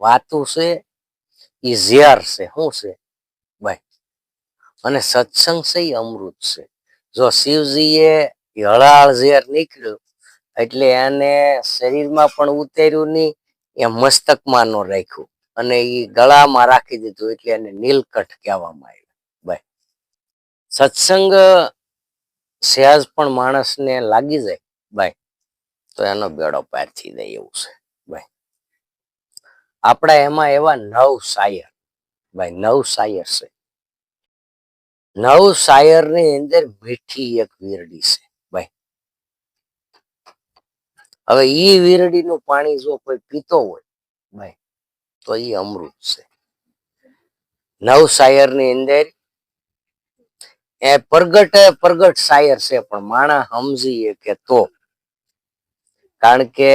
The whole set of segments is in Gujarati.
વાતું છે એ ઝેર છે શું છે? ભાઈ અને સત્સંગ છે એ અમૃત છે. જો શિવજીએ હળાળ ઝેર નીકળ્યું, એટલે એને શરીરમાં પણ ઉતર્યું નહીં એ મસ્તકમાં ન રાખ્યું. અને એ ગળામાં રાખી દીધું, એટલે એને નીલકંઠ કહેવામાં આવ્યું. ભાઈ સત્સંગ સહેજ પણ માણસને લાગી જાય. ભાઈ તો એનો બેડો પાર થઈ જાય એવું છે. આપણા એમાં એવા નવ શાયર ભાઈ, નવ શાયર છે. નવ શાયરની અંદર મીઠી એક વીરડી છે, ભાઈ. હવે ઈ વીરડી નું પાણી જો કોઈ પીતો હોય, ભાઈ, તો ઈ અમૃત છે. નવ શાયરની અંદર એ પ્રગટ પ્રગટ શાયર છે, પણ માણા સમજીએ કે તો. કારણ કે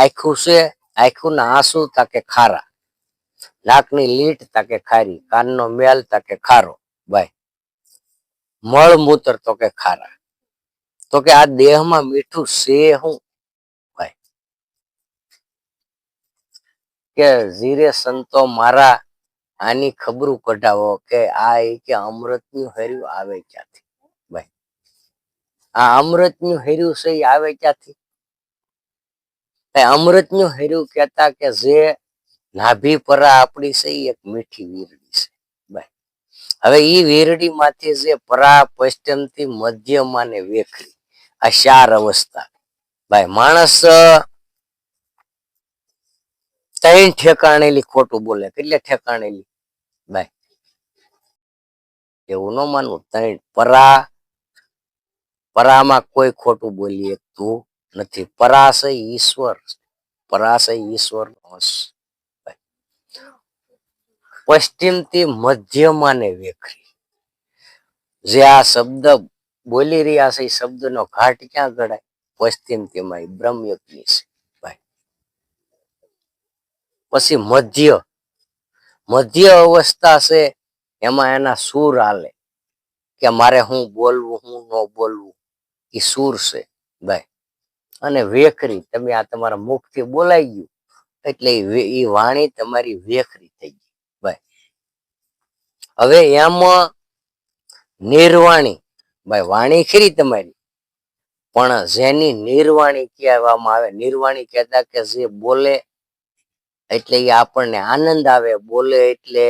આખું છે આખું ના આંસુ તાકે ખારા. નાકની લીટ તાકે ખારી. કાનનો મેલ તાકે ખારો. ભાઈ મળ તો કે ખારા. તો કે આ દેહમાં મીઠું છે હું ભાઈ કે જીરે સંતો મારા આની ખબરું કઢાવો કે આ કે અમૃતનું હેર્યું આવે ક્યાંથી? ભાઈ આ અમૃતનું હેર્યું છે આવે ક્યાંથી? અમૃતનું હેરું કહેતા કે જે નાભી પરા આપણી છે એક મીઠી વીરડી છે. હવે ઈ વીરડી માંથી જે પરા પશ્ચિમથી મધ્યમાં ને વેખરી, આ ચાર અવસ્થા. ભાઈ માણસ ત્રણ ઠેકાણેલી ખોટું બોલે, કેટલે ઠેકાણેલી? ભાઈ એવું ન માનવું, ત્રણ પરા, પરામાં કોઈ ખોટું બોલીએ શકતું નથી. પરાશય ઈશ્વર. પરાશય ઈશ્વર અંશ પશ્ચિમથી મધ્યમાં ને વેખરી. જે આ શબ્દ બોલી રહ્યા છે, એ શબ્દનો ઘાટ ક્યાં ગણાય? પશ્ચિમથી માં બ્રહ્મયુગની છે. ભાઈ. પછી મધ્ય. મધ્ય અવસ્થા છે, એમાં એના સૂર હાલે. કે મારે હું બોલવું, હું ન બોલવું, એ સુર છે. ભાઈ. અને વેખરી. તમે આ તમારા મુખથી બોલાઈ ગયું, એટલે એ વાણી તમારી વેખરી થઈ ગઈ. ભાઈ. હવે એમાં નિર્વાણી. ભાઈ, વાણી ખરી તમારી. પણ જેની નિર્વાણી કહેવામાં આવે, નિર્વાણી કહેતા કે જે બોલે, એટલે એ આપણને આનંદ આવે. બોલે એટલે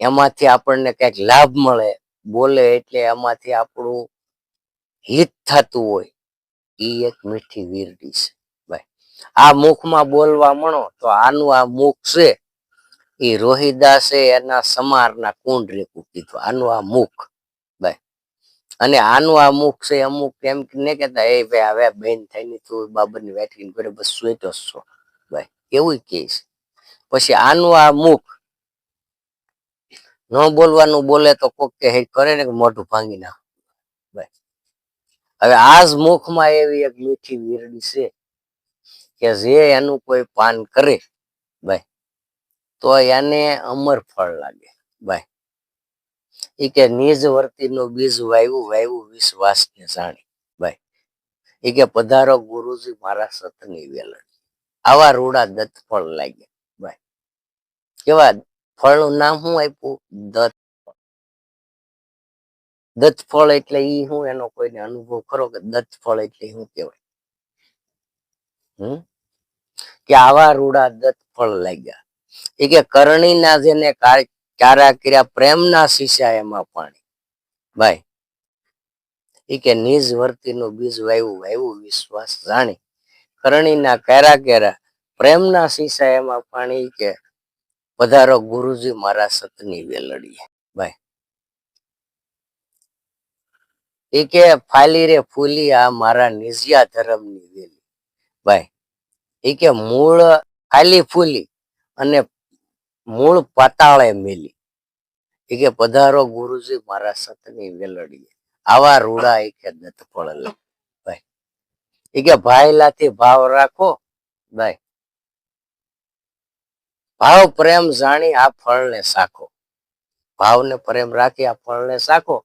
એમાંથી આપણને કંઈક લાભ મળે. બોલે એટલે એમાંથી આપણું હિત થતું હોય. એ એક મીઠી વીરડી છે. ભાઈ, આ મુખમાં બોલવા મળો તો આનું આ મુખ છે એ રોહિદાસે એના સમારના કુંડ રેકું કીધું આનું આ મુખ, ભાઈ, અને આનું આ મુખ છે, અમુક એમ ને કેતા એ ભાઈ, હવે બેન થઈને તું બાબરની વેઠકીને કરે બસ સુઈતો છો. ભાઈ, એવું કે છે. પછી આનું આ મુખ, ન બોલવાનું બોલે તો કોક કે હે, કરે ને મોઢું ભાંગી નાખ. હવે આ મુખમાં એવી એક મીઠી વીરડી છે કે જે એનું કોઈ પાન કરે ભાઈ તો એને અમર ફળ લાગે ભાઈ એ કે નિજ વર્તીનું બીજ વાયવું વાયવું વિશ્વાસ ને જાણી ભાઈ એ કે પધારો ગુરુજી મારા સતની વેલણ. આવા રૂડા દત્ત ફળ લાગે ભાઈ કેવા ફળનું નામ શું આપ્યું? દત્ત દત્ત ફળ એટલે ઈ હું, એનો કોઈને અનુભવ ખરો કે દત્ત ફળ એટલે શું કહેવાય? કે આવા રૂડા દત્ત ફળ લાગ્યા. એ કે કરણીના જેને ચારા કર્યા પ્રેમના શીશા એમાં પાણી. ભાઈ, એ કે નિજ વર્તીનું બીજ વાયવું વાયવું વિશ્વાસ જાણી. કરણીના કેરા કેરા પ્રેમના શીશા એમાં પાણી કે, પધારો ગુરુજી મારા સતની વેલડીએ. ભાઈ એ કે ફાલી રે ફૂલી આ મારા નિજિયા ધર્મની વેલી. ભાઈ, એ કે મૂળ ફાલી ફૂલી અને મૂળ પાતાળે મેલી. એ કે પધારો ગુરુજી મારા સતની વેલડીએ. આવા રૂડા એ કે દત્ત ફળ ભાઈ, એ કે ભાઈલાથી ભાવ રાખો. ભાઈ, ભાવ પ્રેમ જાણી આ ફળને સાખો. ભાવને પ્રેમ રાખી આ ફળને સાખો.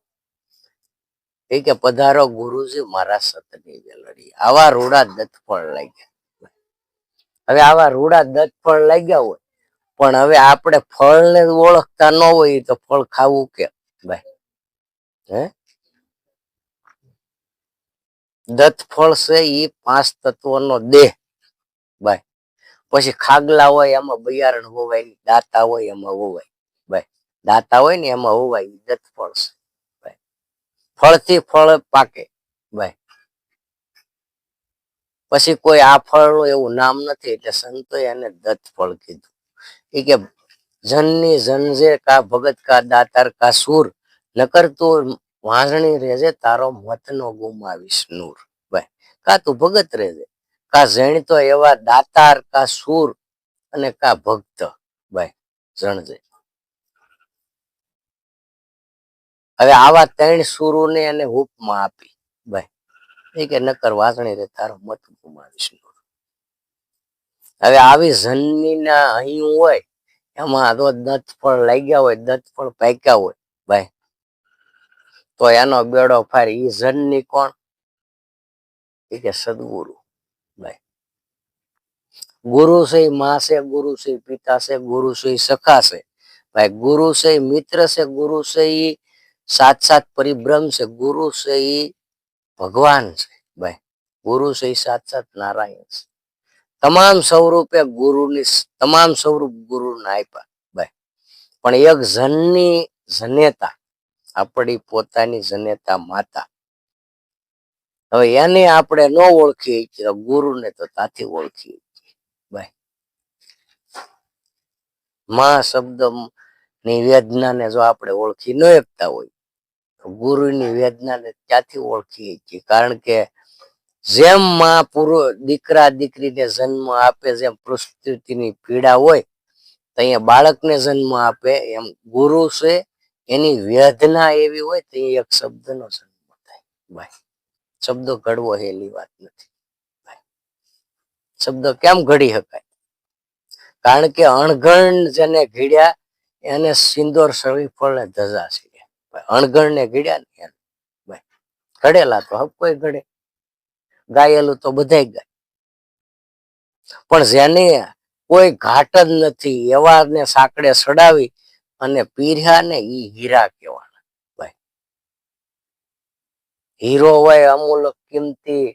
એ કે, પધારો ગુરુજી, મારા સતની વેલડી. આવા રૂડા દત્ત ફળ લાગ્યા. હવે આવા રૂડા દત્ત પણ લાગ્યા હોય, પણ હવે આપણે ફળને ઓળખતા ન હોય તો ફળ ખાવું કે ભાઈ, હે? દત્ત ફળ છે એ પાંચ તત્વનો દેહ. ભાઈ, પછી ખાગલા હોય એમાં બિયારણ હોવાય, દાતા હોય એમાં હોવાય. ભાઈ, દાતા હોય ને એમાં હોવાય દત્ત ફળ છે. ફળથી ફળ પાકે. ભાઈ પછી કોઈ આ ફળનું એવું નામ નથી, એટલે સંતોએ એને દત્ત ફળ કીધું. એ કે, જનની જનજે કા ભગત કા દાતાર કા સુર, નકર તું વાંસણી રેજે, તારો મત નો ગુમાવીશ નૂર. ભાઈ કા તું ભગત રહેજે કા જણતો એવા દાતાર કા સુર અને કા ભક્ત. ભાઈ જણજે હવે આવા ત્રણ સુરોને એને ઉપમા આપી. ભાઈ, એ કે નકર વાસણી રે, તારો મત ગુમાવીશ હવે આવી જનની ના અહીં હોય, એમાં તો દત્ત ફળ લાગ્યા હોય, દત્ત ફળ પાક્યા હોય, ભાઈ. તો એનો બેડો ફારી ઈ જનની કોણ? એ કે સદગુરુ, ભાઈ. ગુરુ છે માં છે, ગુરુ છે પિતા છે, ગુરુ છે સખા છે. ભાઈ, ગુરુ છે મિત્ર છે, ગુરુ છે સાત સાત પરિભ્રમ છે. ગુરુ છે એ ભગવાન છે ભાઈ. ગુરુ છે એ સાત સાત નારાયણ છે. તમામ સ્વરૂપે ગુરુની તમામ સ્વરૂપ ગુરુને આપ્યા ભાઈ. પણ એક જનની જનેતા આપણી પોતાની જનેતા માતા. હવે એને આપણે ન ઓળખીએ છીએ ગુરુને તો તાથી ઓળખીએ ભાઈ. માં શબ્દની વેદનાને જો આપણે ઓળખી ન શકતા હોય ગુરુની વેદનાને ત્યાંથી ઓળખીએ છીએ. કારણ કે જેમ માં પૂરો, દીકરા, દીકરીને જન્મ આપે, જેમ પ્રસ્તુતિની પીડા હોય અહીંયા બાળકને જન્મ આપે, એમ ગુરુ છે, એની વેદના એવી હોય, તો એક શબ્દનો જન્મ થાય. ભાઈ શબ્દો ઘડવો હેલી વાત નથી. શબ્દો કેમ ઘડી શકાય? કારણ કે અણઘણ જેને ઘીડ્યા, એને સિંદોર ને ધજા છે. અણઘણ ને ગીડ્યા ને ઘડેલા તો કોઈ ઘડે. ગાયેલું તો બધાય ગાય. પણ જેને કોઈ ઘાટ જ નથી એવા ને સાંકડે સડાવી અને પીર્યા ને ઈ હીરા કહેવાના. ભાઈ હીરો હોય અમૂલક કિંમતી,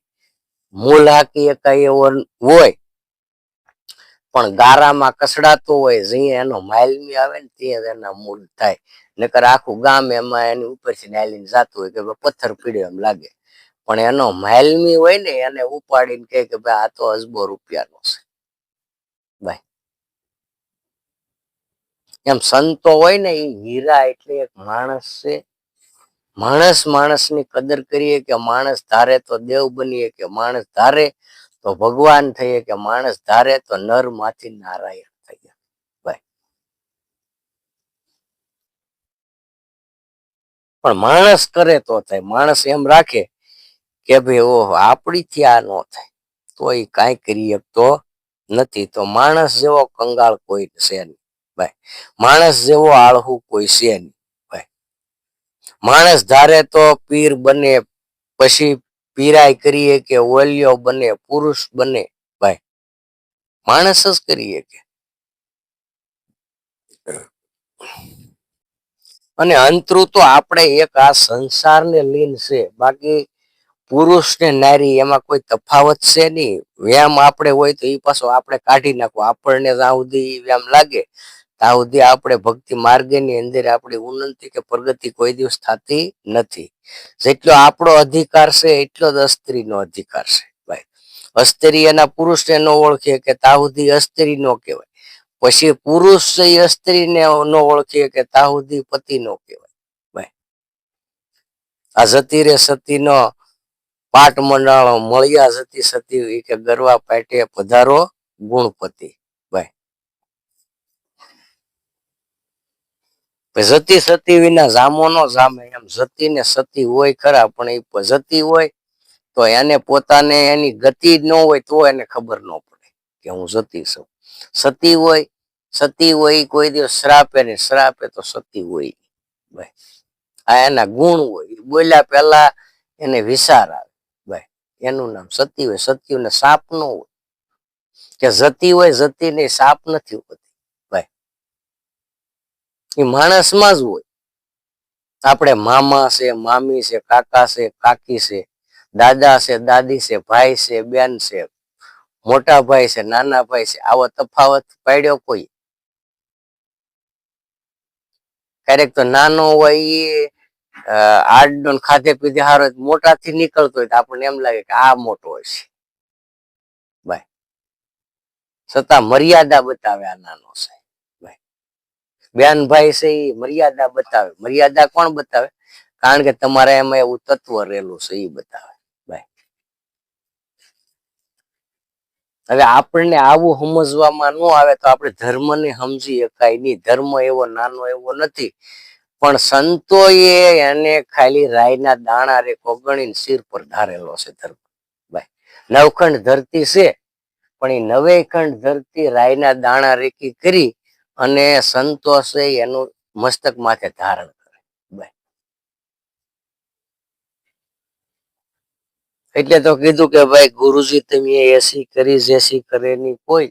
મૂલ હાકી એકાય એવો હોય પણ ગારામાં કસડાતો હોય જે એનો માઇલમી આવે ને ત્યાં એના મૂળ થાય. નકર આખું ગામ એમાં એની ઉપરથી નાલીને જતું હોય કે પથ્થર પીડ્યો એમ લાગે. પણ એનો માઇલમી હોય ને એને ઉપાડીને કહે કે ભાઈ આ તો અજબો રૂપિયાનો છે. ભાઈ એમ સંતો હોય ને એ હીરા એટલે એક માણસ છે. માણસ માણસની કદર કરીએ કે માણસ ધારે તો દેવ બનીએ કે માણસ ધારે તો ભગવાન થઈએ કે માણસ ધારે તો નરમાંથી નારાયણ થઈએ. ભાઈ પણ માણસ કરે તો થાય. માણસ એમ રાખે કે ભાઈ ઓહો, આપણીથી આ ન થાય. તો એ કાંઈ કરી શકતો નથી. તો માણસ જેવો કંગાળ કોઈ છે નહીં. ભાઈ માણસ જેવો આળહુ કોઈ છે નહીં. ભાઈ માણસ ધારે તો પીર બને પછી પીરાય કરીએ કે ઓલિયો બને, પુરુષ બને, ભાઈ. માણસ જ કરીએ કે. અને અંતરું તો આપણે એક આ સંસારને લીન છે. બાકી પુરુષ ને નારી એમાં કોઈ તફાવત છે નહીં. વ્યામ આપણે હોય તો એ પાછો આપણે કાઢી નાખો. આપણને જ્યાં સુધી વ્યામ લાગે ત્યાં સુધી આપણે ભક્તિ માર્ગની અંદર આપણી ઉન્નતિ કે પ્રગતિ કોઈ દિવસ થતી નથી. જેટલો આપણો અધિકાર છે, એટલો જ અસ્ત્રીનો અધિકાર છે, ભાઈ. અસ્ત્રી એના પુરુષને ન ઓળખે કે ત્યાં સુધી અસ્ત્રી નો કહેવાય. પછી પુરુષ છે એ સ્ત્રીને ન ઓળખે કે ત્યાં સુધી પતિ નો કહેવાય, ભાઈ. આ જતી રે સતી નો પાટ મંડાણો મળ્યા જતી સતી કે ગરવા પાટે પધારો ગુણપતિ ભાઈ પછી જતી સતી વિના જામો નો જામે. એમ જતી ને સતી હોય ખરા, પણ એ જતી હોય તો એને પોતાને એની ગતિ ન હોય તો એને ખબર ન પડે કે હું જતી છું. સતી હોય સતી હોય કોઈ દિવસ શ્રાપે ને શ્રાપે તો સતી હોય ભાઈ, આ એના ગુણ હોય. બોલ્યા પહેલા એને વિચાર આવે. ભાઈ, એનું નામ સતી હોય. સતીને સાપ નો હોય. કે જતી હોય, જતી ને સાપ નથી હોતી. એ માણસમાં જ હોય. આપણે મામા છે, મામી છે, કાકા છે, કાકી છે, દાદા છે, દાદી છે, ભાઈ છે, બેન છે, મોટા ભાઈ છે, નાના ભાઈ છે, આવો તફાવત પાડ્યો કોઈ? ક્યારેક તો નાનો હોય એ આડનો ખાધે પીધે હારો મોટાથી નીકળતો હોય તો આપણને એમ લાગે કે આ મોટો છે. ભાઈ છતાં મર્યાદા બતાવે આ નાનો છે બેન ભાઈ છે એ મર્યાદા બતાવે. મર્યાદા કોણ બતાવે? કારણ કે તમારા એમાં એવું તત્વ રહેલું છે એ બતાવે. હવે આપણને આવું સમજવામાં ન આવે તો આપણે ધર્મને સમજી શકાય નહીં. ધર્મ એવો નાનો એવો નથી. પણ સંતોએ એને ખાલી રાયના દાણા રેખો ગણીને શિર પર ધારેલો છે ધર્મ. ભાઈ નવખંડ ધરતી છે, પણ એ નવે ખંડ ધરતી રાયના દાણા રેખી કરી અને સંતોષે એનું મસ્તક માથે ધારણ કરે. એટલે તો કીધું કે ભાઈ, ગુરુજી તમે એસી કરી, જેસી કરે ની કોઈ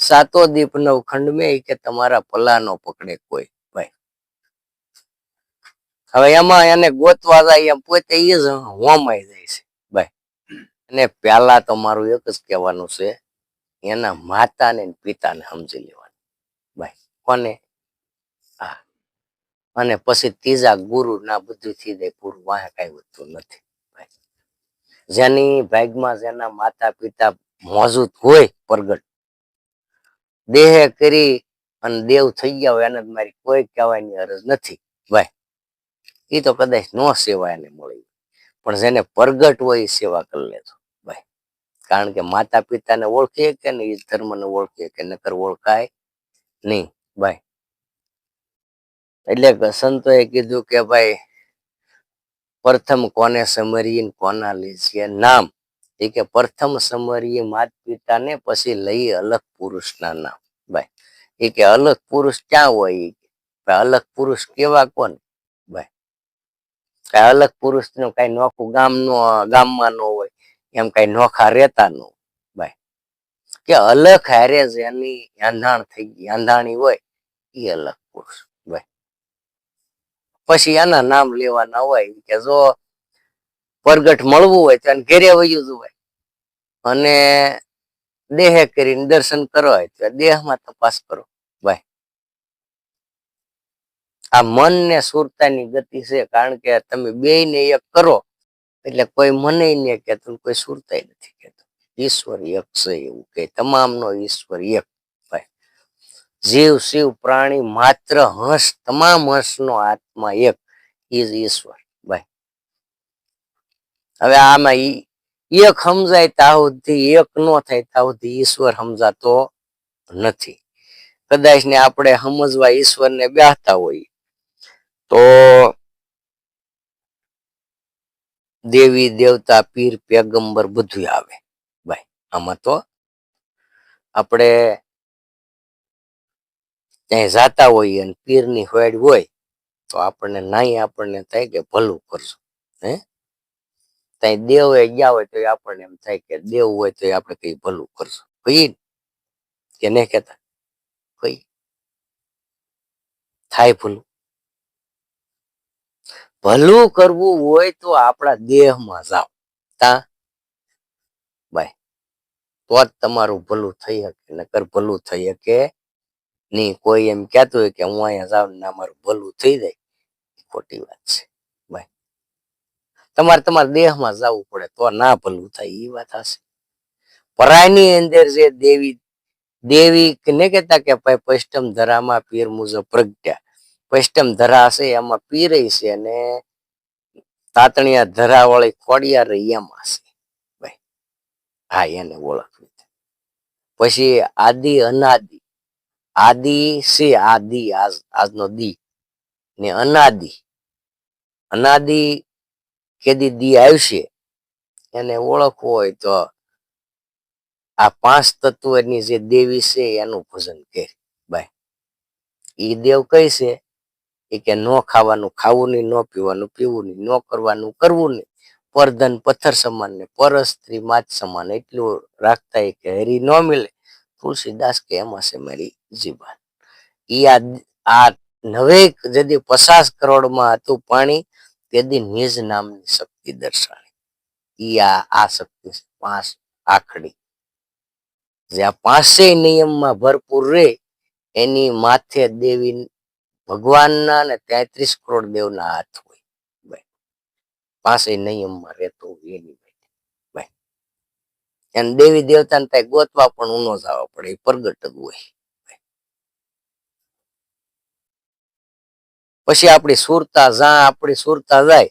સાતો દીપ નવ ખંડ મેં કે તમારા પલાનો પકડે કોઈ. ભાઈ હવે એમાં એને ગોતવા જાય, એમ પોતે એ જ હોમાઈ જાય છે. ભાઈ અને પેલા તો મારું એક જ કહેવાનું છે, એના માતાને ને પિતાને સમજી ભાઈ કોને અને પછી ત્રીજા ગુરુ ના બધું થી પૂરું વાહે કઈ વધતું નથી. જેની ભાગમાં જેના માતા પિતા મોજૂદ હોય પ્રગટ, દેહ કરી અને દેવ થઈ ગયા હોય એને મારી કોઈ કહેવાની અરજ નથી. ભાઈ એ તો કદાચ નો સેવા એને મળી. પણ જેને પ્રગટ હોય એ સેવા કરી લેજો. ભાઈ કારણ કે માતા પિતાને ઓળખીએ કે ને એ ધર્મને ઓળખીએ કે નકર ઓળખાય નહીં. ભાઈ. એટલે સંતોએ કીધું કે ભાઈ, પ્રથમ કોને સમરીએ ને કોના લીધીએ નામ. એ કે પ્રથમ સમરીએ માત પિતાને પછી લઈ અલગ પુરુષના નામ. ભાઈ. એ કે અલગ પુરુષ ક્યાં હોય? અલગ પુરુષ કેવા કોણ ભાઈ. કઈ અલગ પુરુષનું કઈ નોખું ગામ નો, ગામમાં નો હોય, એમ કઈ નોખા રહેતા નો ભાઈ. કે અલગ હારે જ એની આંધાણ થઈ ગઈ, આંધાણી હોય. એ અલગ ભાઈ પછી આના નામ લેવાના હોય કે જો પ્રગટ મળવું હોય તો ઘેરે વયું હોય. અને દેહ કરીને દર્શન કરો હોય તો દેહમાં તપાસ કરો. ભાઈ. આ મન ને સુરતાની ગતિ છે કારણ કે તમે બે ને એક કરો એટલે કોઈ મને ને કહેતું કોઈ સુરતાય નથી કહેતું. ઈશ્વર એક છે એવું કે તમામનો ઈશ્વર એક. જીવ, શિવ, પ્રાણી, માત્ર હંસ, તમામ હંસનો આત્મા એક ઈજ ઈશ્વર. ભાઈ હવે આમાં એક સમજાય સુધી, એક નો થાય સુધી ઈશ્વર સમજાતો નથી. કદાચ ને આપણે સમજવા ઈશ્વરને બેહતા હોઈએ તો દેવી, દેવતા, પીર, પેગંબર બધું આવે. ભાઈ આમાં તો આપણે ક્યાંય જાતા હોઈએ અને પીરની હોડ હોય, તો આપણને નાઈ આપણને થાય કે ભલું કરશું, હે? ત્યાં દેવ ગયા હોય તો આપણને એમ થાય કે દેવ હોય તો આપણે કઈ ભલું કરશું. કહીએ કે નહીં કેતા કઈ થાય ભલું. ભલું કરવું હોય તો આપણા દેહમાં જાઓ. તા? બાય. તો જ તમારું ભલું થઈ શકે નકર ભલું થઈ શકે નહીં કોઈ એમ કહેતું હોય કે હું અહીંયા જાઉં ને અમારું ભલું થઈ જાય ખોટી વાત છે. ભાઈ તમારે તમારા દેહમાં જવું પડે તો ના ભલું થાય એ વાત હશે. પરાયની અંદર જે દેવી દેવી ને કહેતા કે ભાઈ પશ્ચિમ ધરામાં પીર મુજબ પ્રગટ્યા. પશ્ચિમ ધરા હશે એમાં પીર છે અને તાતણિયા ધરા વાળી ખોડિયા રહી એમાં હશે ભાઈ હા, એને ઓળખવી પછી આદિ અનાદિ. આદિ છે આદિ આજ, આજનો દી ને અનાદિ. અનાદિ કેદી દી આવશે, એને ઓળખવું હોય તો આ પાંચ તત્વની જે દેવી છે એનું ભોજન કરે ભાઈ એ દેવ કઈ છે એ કે ન ખાવાનું, ખાવું નહીં, ન પીવાનું, પીવું નહીં, ન કરવાનું, કરવું નહીં. પરધન, પથ્થર સમાન ને પર સ્ત્રી માત સમાન, એટલું રાખતા એ કે હરી ન મિલે. તુલસીદાસ કે એમાં છે મારી જીવાન. ઈ આ નવેક જેથી પચાસ કરોડમાં હતું પાણી, તેદી નિજ નામની શક્તિ દર્શાવી ઈ આ આ શક્તિ પાંચ આખડી. જે આ પાંચેય નિયમમાં ભરપૂર રે, એની માથે દેવી ભગવાનના ને તેત્રીસ કરોડ દેવના હાથ હોય. પાંચેય નિયમમાં રહેતો હોય એની અને દેવી દેવતાને ત્યાં ગોતવા પણ ઊનો જવા પડે, એ પ્રગટ હોય. પછી આપણી સુરતા જ્યાં આપણી સુરતા જાય.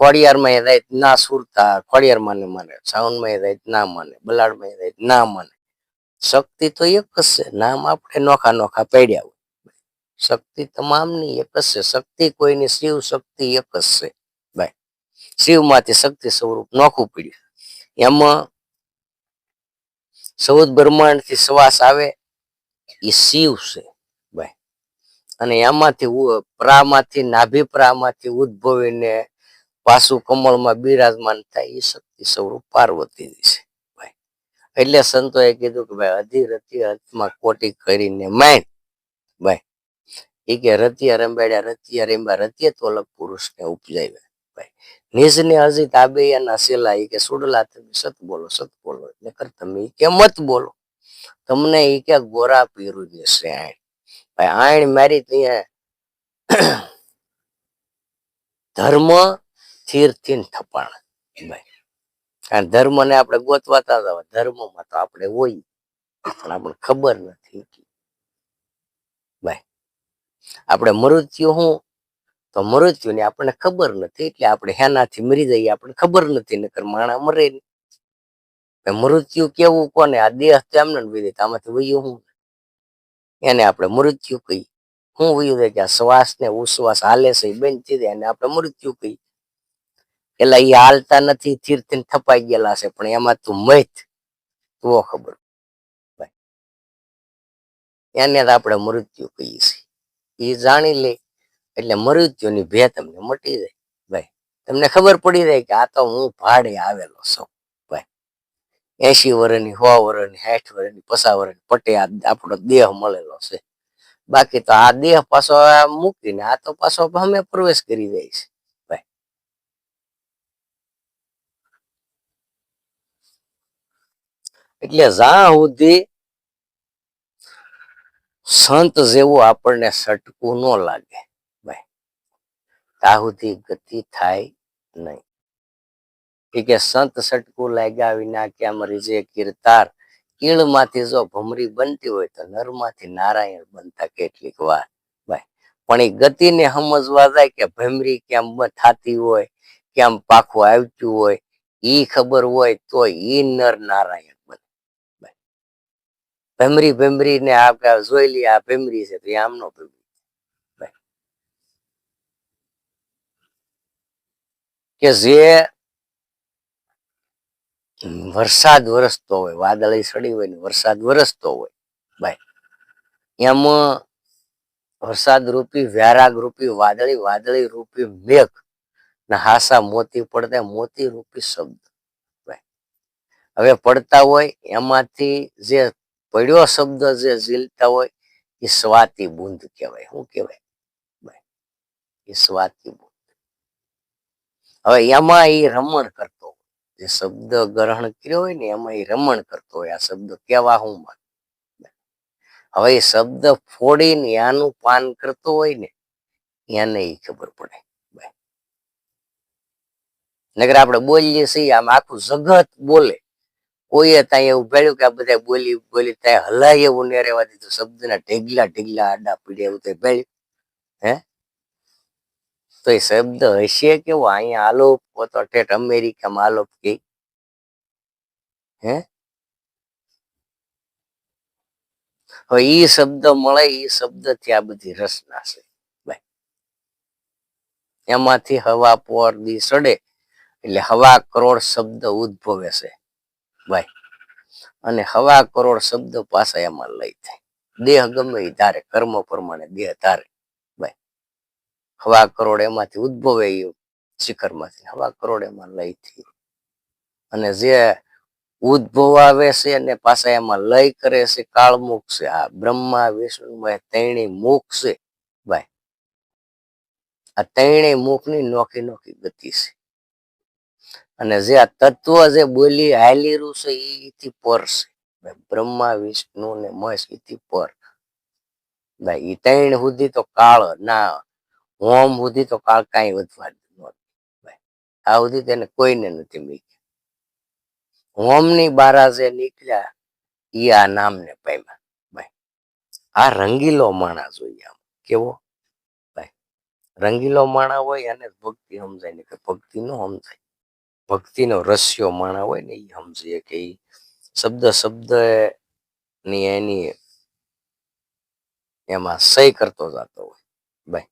ખોડિયારમાં એ જાય ના સુરતા, ખોડિયારમાં ને માને સાવનમાં એ જાય ના માને, બલાડમાં એ જાય ના માને. શક્તિ તો એક જ છે, નામ આપણે નોખા નોખા પડ્યા હોય. શક્તિ તમામની એક જ છે, શક્તિ કોઈની શિવ શક્તિ એક જ છે. ભાઈ શિવમાંથી શક્તિ સ્વરૂપ નોખું પડ્યું. એમાં ચૌદ બ્રહ્માંડથી શ્વાસ આવે, એ શિવ છે. અને એમાંથી પ્રામાંથી નાભી પ્રામાંથી ઉદ્ભવીને પાછું કમળમાં બિરાજમાન થાય એ શક્તિ સ્વરૂપ પાર્વતીજી છે. ભાઈ, એટલે સંતોએ કીધું કે ભાઈ અધિરથી હાથમાં કોટી કરીને માય ભાઈ એ કે રતિયા રંબાડ્યા, રતિયા રંબા, રતિયા તો અલગ પુરુષને ઉપજાવ્યા. ભાઈ, નિજને હજી તાબેયાના સેલા એ કે સુડલા તમે સત બોલો સત બોલો, નકર તમે કે મત બોલો. તમને એ કે ગોરા પીરું છે આણ મારી ત્યાં ધર્મ, સ્થિરથી થપાણ ભાઈ, કારણ ધર્મને આપણે ગોતવાતા હતા. ધર્મમાં તો આપણે હોય પણ આપણને ખબર નથી ભાઈ, આપણે મૃત્યુ હું, તો મૃત્યુ ને આપણને ખબર નથી, એટલે આપણે હેનાથી મરી જઈએ, આપણને ખબર નથી, નકર માણા મરે. મૃત્યુ કેવું કોને આ દેહ તો એમને ને વિદિત, આમાંથી વયું હું એને આપણે મૃત્યુ કહી હું વયું છે કે શ્વાસ ને ઉશ્વાસ હાલે છે બેન થઈ એને આપણે મૃત્યુ કહી એટલે એ હાલતા નથી થીરથી થપાઈ ગયેલા છે, પણ એમાં તું મૈત, તો ખબર. એને જ આપણે મૃત્યુ કહીએ છીએ. એ જાણી લે, એટલે મૃત્યુની ભે તમને મટી જાય. ભાઈ તમને ખબર પડી જાય કે આ તો હું ભાડે આવેલો છું. એસી વર્ષની સો વર્ષની સાઠ વર્ષની પચાસ વર્ષની પટે આપણો દેહ મળેલો છે. બાકી તો આ દેહ પાછો મૂકીને, આ તો પાછો અમે પ્રવેશ કરી જાય એટલે જ્યાં સુધી સંત જેવું આપણને સટકું ન લાગે, ભાઈ, ત્યાં સુધી ગતિ થાય નહીં. એ કે સંત સટકું લાગ્યા વિના કેમ રીજે કીર્તાર. કીળમાંથી જો ભમરી બનતી હોય તો નરમાંથી નારાયણ બનતા કેટલીક વાર. ભાઈ પણ એ ગતિને સમજવા જાય કે ભમરી કેમ થતી હોય કેમ પાખું આવતું હોય, ઈ ખબર હોય તો ઈ નર નારાયણ બને. ભમરી ભમરી ને આ જોઈ લી આ ભમરી છે તો એ આમ નો ભમરી કે જે વરસાદ વરસતો હોય, વાદળી સડી હોય ને વરસાદ વરસતો હોય, ભાઈ. એમાં વરસાદ રૂપી, વ્યારાગ રૂપી, વાદળી વાદળી રૂપી, મેઘ ને હાસા મોતી પડતા, મોતી રૂપી શબ્દ હવે પડતા હોય એમાંથી જે પડ્યો શબ્દ જે ઝીલતા હોય, એ સ્વાતિ બુંદ કહેવાય. શું કહેવાય? એ સ્વાતિ બુંદ. હવે એમાં એ રમણ કરતો જે શબ્દ ગ્રહણ કર્યો હોય ને, એમાં એ રમણ કરતો હોય. આ શબ્દ કેવા હું માન? હવે એ શબ્દ ફોડીને આનું પાન કરતો હોય ને એને એ ખબર પડે. નગર આપણે બોલીએ છીએ, આમ આખું જગત બોલે. કોઈએ ત્યાં એવું ભેળ્યું કે આ બધા બોલી બોલી ત્યાં હલાય એવું ને રહેવા દીધું. શબ્દના ઢેગલા ઢેગલા આડા પીડે એવું તે ભેળ્યું. હે? તો એ શબ્દ હશે કેવો અહીંયા આલોપ તો ઠેઠ અમેરિકામાં આલોપ કે? હે? હવે એ શબ્દ મળે એ શબ્દ આ બધી રચના છે. એમાંથી હવા પોર દી સડે એટલે હવા કરોડ શબ્દ ઉદ્ભવે છે. ભાઈ અને હવા કરોડ શબ્દ પાછા એમાં લઈ થાય. દેહ ગમે ઈ ધારે, કર્મ પ્રમાણે દેહ ધારે. હવા કરોડ એમાંથી ઉદ્ભવે એ શિખરમાંથી હવા કરોડ એમાં લય થઈ અને જે ઉદ્ભવ આવે છે અને પાછા એમાં લય કરે છે, કાળમુખ છે, આ બ્રહ્મા, વિષ્ણુ ત્રણેય મુખ છે, ભાઈ. આ ત્રણેય મુખની નોખી નોખી ગતિ છે. અને જે આ તત્વ જે બોલી હાલીરું છે એથી પર છે. બ્રહ્મા, વિષ્ણુ ને મહેશ એથી પર. ભાઈ, ઈ ત્રણ સુધી તો કાળ, ના હોમ સુધી તો કાળ કાંઈ વધવા જ નહોતું આ સુધી તેને કોઈને નથી મૂક્યા. હોમની બારા જે નીકળ્યા, ઈ આ નામને પામ્યા ભાઈ, આ રંગીલો માણા જોઈએ આમ. કેવો? ભાઈ, રંગીલો માણા હોય અને ભક્તિ સમજાય ને કે ભક્તિ નો સમજાય. ભક્તિનો રસ્યો માણા હોય ને એ સમજીએ કે શબ્દ શબ્દની એની એમાં સહી કરતો જતો હોય. ભાઈ